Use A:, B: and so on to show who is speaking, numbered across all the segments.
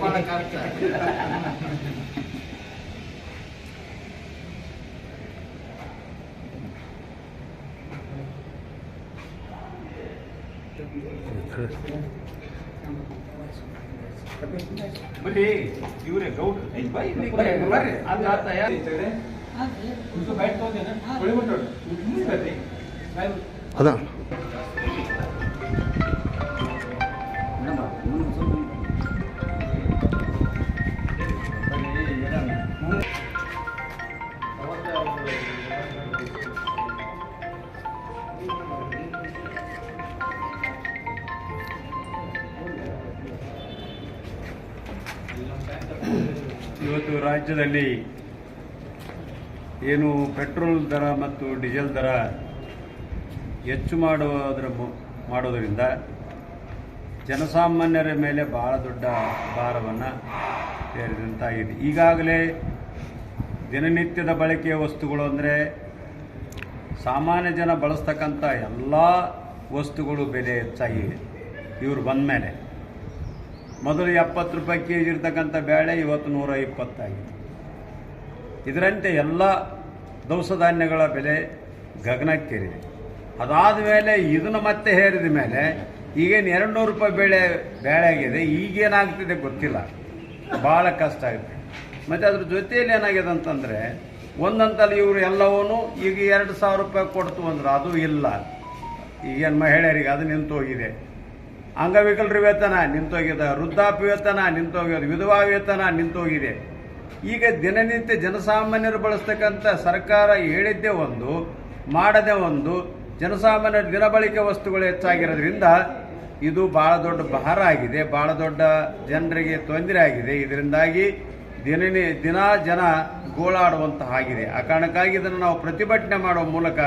A: ಬಹಳ ಕಷ್ಟ
B: ಬರ್ರಿ ಇವ್ರೆ ಗೌಡ್. ಐ ಬೈ
A: ಬರ್ರಿ, ಬರ್ರಿ. ಅದು ಆತ ಯಾರು?
C: ಅದ.
B: ಇವತ್ತು ರಾಜ್ಯದಲ್ಲಿ ಏನು ಪೆಟ್ರೋಲ್ ದರ ಮತ್ತು ಡೀಸೆಲ್ ದರ ಹೆಚ್ಚು ಮಾಡುವುದರ ಮಾಡೋದರಿಂದ ಜನಸಾಮಾನ್ಯರ ಮೇಲೆ ಬಹಳ ದೊಡ್ಡ ಭಾರವನ್ನು ಸೇರಿದಂತಾಗಿದೆ ಈಗಾಗಲೇ ದಿನನಿತ್ಯದ ಬಳಕೆಯ ವಸ್ತುಗಳು ಅಂದರೆ ಸಾಮಾನ್ಯ ಜನ ಬಳಸ್ತಕ್ಕಂಥ ಎಲ್ಲ ವಸ್ತುಗಳು ಬೆಲೆ ಹೆಚ್ಚಾಗಿವೆ ಇವರು ಬಂದ ಮೇಲೆ ಮೊದಲು ಎಪ್ಪತ್ತು ರೂಪಾಯಿ ಕೆ ಜಿ ಇರ್ತಕ್ಕಂಥ ಬೇಳೆ ಇವತ್ತು ನೂರ ಇಪ್ಪತ್ತಾಗಿದೆ. ಇದರಂತೆ ಎಲ್ಲ ದವಸ ಧಾನ್ಯಗಳ ಬೆಲೆ ಗಗನಕ್ಕೇರಿದೆ. ಅದಾದ ಮೇಲೆ ಇದನ್ನು ಮತ್ತೆ ಹೇರಿದ ಮೇಲೆ ಈಗೇನು ಎರಡು ನೂರು ರೂಪಾಯಿ ಬೆಳೆ ಬೇಳೆ ಆಗಿದೆ. ಈಗೇನಾಗ್ತಿದೆ ಗೊತ್ತಿಲ್ಲ. ಭಾಳ ಕಷ್ಟ ಆಗುತ್ತೆ. ಮತ್ತು ಅದ್ರ ಜೊತೆಯಲ್ಲಿ ಏನಾಗಿದೆ ಅಂತಂದರೆ, ಒಂದಂತಲ್ಲಿ ಇವರು ಎಲ್ಲವೂ ಈಗ ಎರಡು ಸಾವಿರ ರೂಪಾಯಿ ಕೊಡ್ತು ಅಂದ್ರೆ ಅದು ಇಲ್ಲ. ಈಗೇನು ಮಹಿಳೆಯರಿಗೆ ಅದು ನಿಂತು ಹೋಗಿದೆ. ಅಂಗವಿಕಲರ ವೇತನ ನಿಂತೋಗಿದೆ, ವೃದ್ಧಾಪ್ಯ ವೇತನ ನಿಂತೋಗಿದೆ, ವಿಧವಾ ವೇತನ ನಿಂತೋಗಿದೆ. ಈಗ ದಿನನಿತ್ಯ ಜನಸಾಮಾನ್ಯರು ಬಳಸ್ತಕ್ಕಂಥ ಸರ್ಕಾರ ಹೇಳಿದ್ದೇ ಒಂದು, ಮಾಡದೆ ಒಂದು, ಜನಸಾಮಾನ್ಯರ ದಿನಬಳಕೆ ವಸ್ತುಗಳು ಹೆಚ್ಚಾಗಿರೋದ್ರಿಂದ ಇದು ಬಹಳ ದೊಡ್ಡ ಭಾರ ಆಗಿದೆ, ಬಹಳ ದೊಡ್ಡ ಜನರಿಗೆ ತೊಂದರೆ ಆಗಿದೆ. ಇದರಿಂದಾಗಿ ದಿನನಿ, ದಿನ ಜನ ಗೋಳಾಡುವಂತಹ ಆಗಿದೆ ಆ ಕಾರಣಕ್ಕಾಗಿ ಇದನ್ನು ನಾವು ಪ್ರತಿಭಟನೆ ಮಾಡುವ ಮೂಲಕ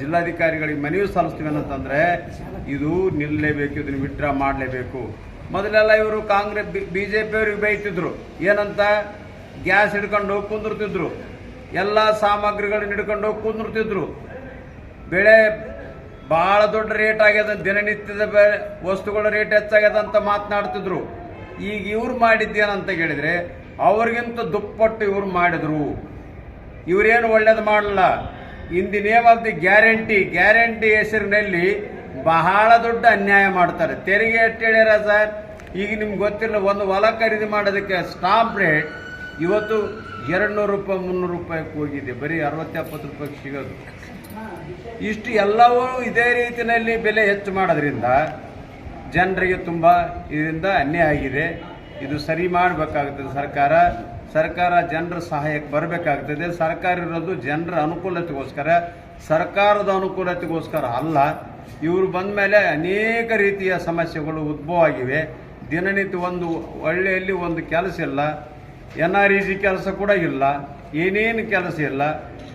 B: ಜಿಲ್ಲಾಧಿಕಾರಿಗಳಿಗೆ ಮನವಿ ಸಲ್ಲಿಸ್ತೀವಿ ಅಂತಂದ್ರೆ ಇದು ನಿಲ್ಲಲೇಬೇಕು ಇದನ್ನು ವಿಡ್ರಾ ಮಾಡಲೇಬೇಕು. ಮೊದಲೆಲ್ಲ ಇವರು ಕಾಂಗ್ರೆಸ್, ಬಿ ಜೆ ಪಿಯವ್ರಿಗೆ ಬೈತಿದ್ರು ಏನಂತ? ಗ್ಯಾಸ್ ಹಿಡ್ಕೊಂಡು ಕುಂದಿರ್ತಿದ್ರು. ಎಲ್ಲ ಸಾಮಗ್ರಿಗಳನ್ನ ಹಿಡ್ಕೊಂಡು ಕುಂದಿರ್ತಿದ್ರು. ಬೆಳೆ ಭಾಳ ದೊಡ್ಡ ರೇಟ್ ಆಗ್ಯದ, ದಿನನಿತ್ಯದ ವಸ್ತುಗಳ ರೇಟ್ ಹೆಚ್ಚಾಗ್ಯದ ಅಂತ ಮಾತನಾಡ್ತಿದ್ರು. ಈಗ ಇವ್ರು ಮಾಡಿದ್ದೇನಂತ ಕೇಳಿದ್ರೆ, ಅವ್ರಿಗಿಂತ ದುಪ್ಪಟ್ಟು ಇವ್ರು ಮಾಡಿದ್ರು. ಇವರೇನು ಒಳ್ಳೇದು ಮಾಡಲ್ಲ ದಿ ಗ್ಯಾರಂಟಿ ಗ್ಯಾರಂಟಿ ಹೆಸರಿನಲ್ಲಿ ಬಹಳ ದೊಡ್ಡ ಅನ್ಯಾಯ ಮಾಡ್ತಾರೆ. ತೆರಿಗೆ ಎಷ್ಟು ಹೇಳ್ಯಾರ ಸರ್? ಈಗ ನಿಮ್ಗೆ ಗೊತ್ತಿಲ್ಲ, ಒಂದು ಹೊಲ ಖರೀದಿ ಮಾಡೋದಕ್ಕೆ ಸ್ಟಾಂಪ್ ರೇಟ್ ಇವತ್ತು ಎರಡು ನೂರು ರೂಪಾಯಿ, ಮುನ್ನೂರು ರೂಪಾಯಿಗೆ ಹೋಗಿದೆ. ಬರೀ ಅರವತ್ತೆಪ್ಪತ್ತು ರೂಪಾಯಿಗೆ ಸಿಗೋದು. ಇಷ್ಟು ಎಲ್ಲವೂ ಇದೇ ರೀತಿಯಲ್ಲಿ ಬೆಲೆ ಹೆಚ್ಚು ಮಾಡೋದ್ರಿಂದ ಜನರಿಗೆ ತುಂಬ ಇದರಿಂದ ಅನ್ಯಾಯ ಆಗಿದೆ. ಇದು ಸರಿ ಮಾಡಬೇಕಾಗುತ್ತದೆ ಸರ್ಕಾರ. ಸರ್ಕಾರ ಜನರ ಸಹಾಯಕ್ಕೆ ಬರಬೇಕಾಗ್ತದೆ. ಸರ್ಕಾರ ಇರೋದು ಜನರ ಅನುಕೂಲತೆಗೋಸ್ಕರ, ಸರ್ಕಾರದ ಅನುಕೂಲತೆಗೋಸ್ಕರ ಅಲ್ಲ. ಇವರು ಬಂದ ಮೇಲೆ ಅನೇಕ ರೀತಿಯ ಸಮಸ್ಯೆಗಳು ಉದ್ಭವ ಆಗಿವೆ ದಿನನಿತ್ಯ ಒಂದು ಒಳ್ಳೆಯಲ್ಲಿ ಒಂದು ಕೆಲಸ ಇಲ್ಲ. ಎನ್ ಆರ್ ಇ ಜಿ ಕೆಲಸ ಕೂಡ ಇಲ್ಲ. ಏನೇನು ಕೆಲಸ ಇಲ್ಲ.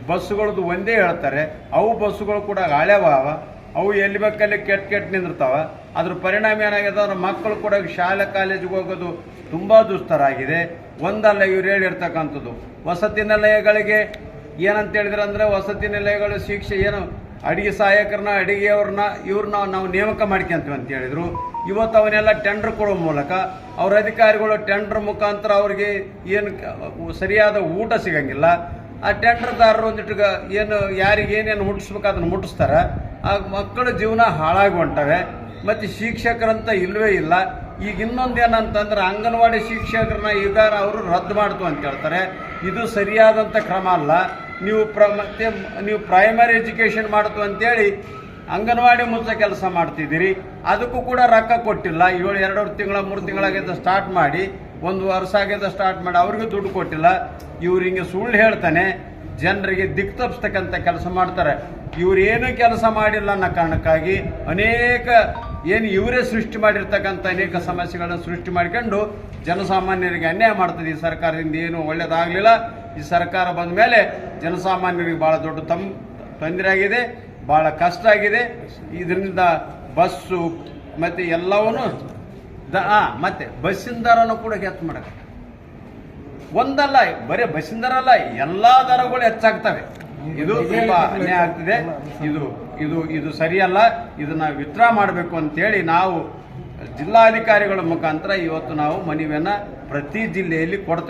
B: ಬಸ್ಸುಗಳದ್ದು ಒಂದೇ ಹೇಳ್ತಾರೆ. ಅವು ಬಸ್ಸುಗಳು ಕೂಡ ಹಳೆವಾವ. ಅವು ಎಲ್ಲಿ ಬೇಕಲ್ಲಿ ಕೆಟ್ಟ ಕೆಟ್ಟ ನಿಂದಿರ್ತಾವ. ಅದ್ರ ಪರಿಣಾಮ ಏನಾಗಿದೆ ಅಂದ್ರೆ ಮಕ್ಕಳು ಕೂಡ ಶಾಲೆ, ಕಾಲೇಜಿಗೆ ಹೋಗೋದು ತುಂಬ ದುಸ್ತರ ಆಗಿದೆ ಒಂದಲ್ಲ ಇವ್ರು ಹೇಳಿರ್ತಕ್ಕಂಥದ್ದು. ವಸತಿ ನಿಲಯಗಳಿಗೆ ಏನಂತ ಹೇಳಿದ್ರೆ ಅಂದ್ರೆ ವಸತಿ ನಿಲಯಗಳು ಶಿಕ್ಷೆ ಏನು ಅಡಿಗೆ ಸಹಾಯಕರನ್ನ, ಅಡಿಗೆಯವ್ರನ್ನ, ಇವ್ರನ್ನ ನಾವು ನೇಮಕ ಮಾಡ್ಕೊಂತೀವಿ ಅಂತ ಹೇಳಿದ್ರು. ಇವತ್ತು ಅವನ್ನೆಲ್ಲ ಟೆಂಡರ್ ಕೊಡೋ ಮೂಲಕ ಅವ್ರ ಅಧಿಕಾರಿಗಳು ಟೆಂಡರ್ ಮುಖಾಂತರ ಅವ್ರಿಗೆ ಏನು ಸರಿಯಾದ ಊಟ ಸಿಗಂಗಿಲ್ಲ. ಆ ಟೆಂಡರ್ದಾರರು ಒಂದಿಟ್ಟು ಏನು, ಯಾರಿಗೆ ಏನೇನು ಮುಟ್ಟಿಸ್ಬೇಕು ಅದನ್ನು ಮುಟ್ಟಿಸ್ತಾರೆ. ಆ ಮಕ್ಕಳ ಜೀವನ ಹಾಳಾಗಿ ಹೊಂಟವೆ. ಮತ್ತು ಶಿಕ್ಷಕರಂತ ಇಲ್ಲವೇ ಇಲ್ಲ. ಈಗ ಇನ್ನೊಂದು ಏನಂತಂದ್ರೆ ಅಂಗನವಾಡಿ ಶಿಕ್ಷಕರನ್ನ ಈಗ ಅವರು ರದ್ದು ಮಾಡ್ತು ಅಂತ ಹೇಳ್ತಾರೆ. ಇದು ಸರಿಯಾದಂಥ ಕ್ರಮ ಅಲ್ಲ. ನೀವು ಪ್ರ, ಮತ್ತೆ ನೀವು ಪ್ರೈಮರಿ ಎಜುಕೇಷನ್ ಮಾಡ್ತು ಅಂತೇಳಿ ಅಂಗನವಾಡಿ ಮುಚ್ಚ ಕೆಲಸ ಮಾಡ್ತಿದ್ದೀರಿ. ಅದಕ್ಕೂ ಕೂಡ ರೊಕ್ಕ ಕೊಟ್ಟಿಲ್ಲ. ಏಳು ಎರಡು ತಿಂಗಳ, ಮೂರು ತಿಂಗಳಾಗಿದ್ದ ಸ್ಟಾರ್ಟ್ ಮಾಡಿ, ಒಂದು ವರ್ಷ ಆಗಿದ್ದ ಸ್ಟಾರ್ಟ್ ಮಾಡಿ ಅವ್ರಿಗೂ ದುಡ್ಡು ಕೊಟ್ಟಿಲ್ಲ. ಇವ್ರು ಹಿಂಗೆ ಸುಳ್ಳು ಹೇಳ್ತಾನೆ. ಜನರಿಗೆ ದಿಕ್ಕು ತಪ್ಪಿಸ್ತಕ್ಕಂಥ ಕೆಲಸ ಮಾಡ್ತಾರೆ. ಇವ್ರು ಏನೂ ಕೆಲಸ ಮಾಡಿಲ್ಲ ಅನ್ನೋ ಕಾರಣಕ್ಕಾಗಿ ಅನೇಕ ಏನು ಇವರೇ ಸೃಷ್ಟಿ ಮಾಡಿರ್ತಕ್ಕಂಥ ಅನೇಕ ಸಮಸ್ಯೆಗಳನ್ನು ಸೃಷ್ಟಿ ಮಾಡ್ಕೊಂಡು ಜನಸಾಮಾನ್ಯರಿಗೆ ಅನ್ಯಾಯ ಮಾಡ್ತದೆ ಈ ಸರ್ಕಾರದಿಂದ. ಏನು ಒಳ್ಳೇದಾಗಲಿಲ್ಲ. ಈ ಸರ್ಕಾರ ಬಂದ ಮೇಲೆ ಜನಸಾಮಾನ್ಯರಿಗೆ ಭಾಳ ದೊಡ್ಡ ತಮ್ ತೊಂದರೆ ಆಗಿದೆ ಭಾಳ ಕಷ್ಟ ಆಗಿದೆ. ಇದರಿಂದ ಬಸ್ಸು ಮತ್ತು ಎಲ್ಲವನ್ನೂ ದ ಮತ್ತೆ ಬಸ್ಸಿನ ದರನೂ ಕೂಡ ಹೆಚ್ಚು ಮಾಡಕ್ಕೆ. ಒಂದಲ್ಲ, ಬರೀ ಬಸ್ಸಿನ ದರ ಅಲ್ಲ ಎಲ್ಲ ದರಗಳು ಹೆಚ್ಚಾಗ್ತವೆ. ಇದು ತುಂಬ ಅನ್ಯಾಯ ಆಗ್ತಿದೆ. ಇದು ಇದು ಇದು ಸರಿಯಲ್ಲ. ಇದನ್ನ ವಿತ್ಡ್ರಾ ಮಾಡಬೇಕು ಅಂತೇಳಿ ನಾವು ಜಿಲ್ಲಾಧಿಕಾರಿಗಳ ಮುಖಾಂತರ ಇವತ್ತು ನಾವು ಮನವಿಯನ್ನು ಪ್ರತಿ ಜಿಲ್ಲೆಯಲ್ಲಿ ಕೊಡ್ತೇವೆ.